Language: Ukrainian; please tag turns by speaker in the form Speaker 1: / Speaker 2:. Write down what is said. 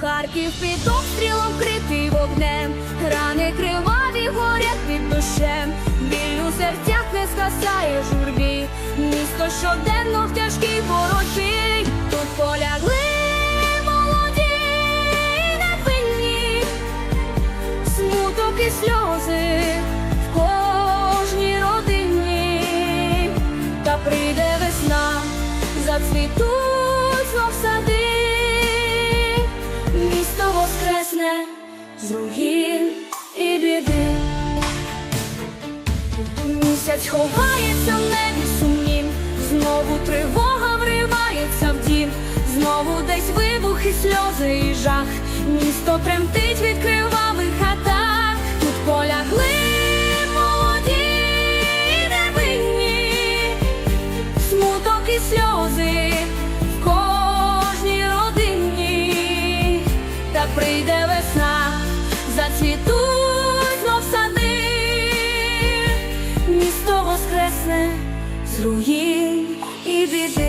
Speaker 1: Харків під обстрілом критий вогнем, рани криваві горять під душем, біль у серцях не згасає журбі, місто щоденно в тяжкій боротьбі, тут полягли молоді і невинні, смуток і сльози в кожній родині, та прийде весна, зацвітуть знов сади, з руїн і біди. Місяць ховається в небі сумнім, знову тривога вривається в дім, знову десь вибух і сльози і жах, місто тремтить від кривавих атак, тут полягли сльози в кожній родині, та прийде весна, воскресне з руїн і біди.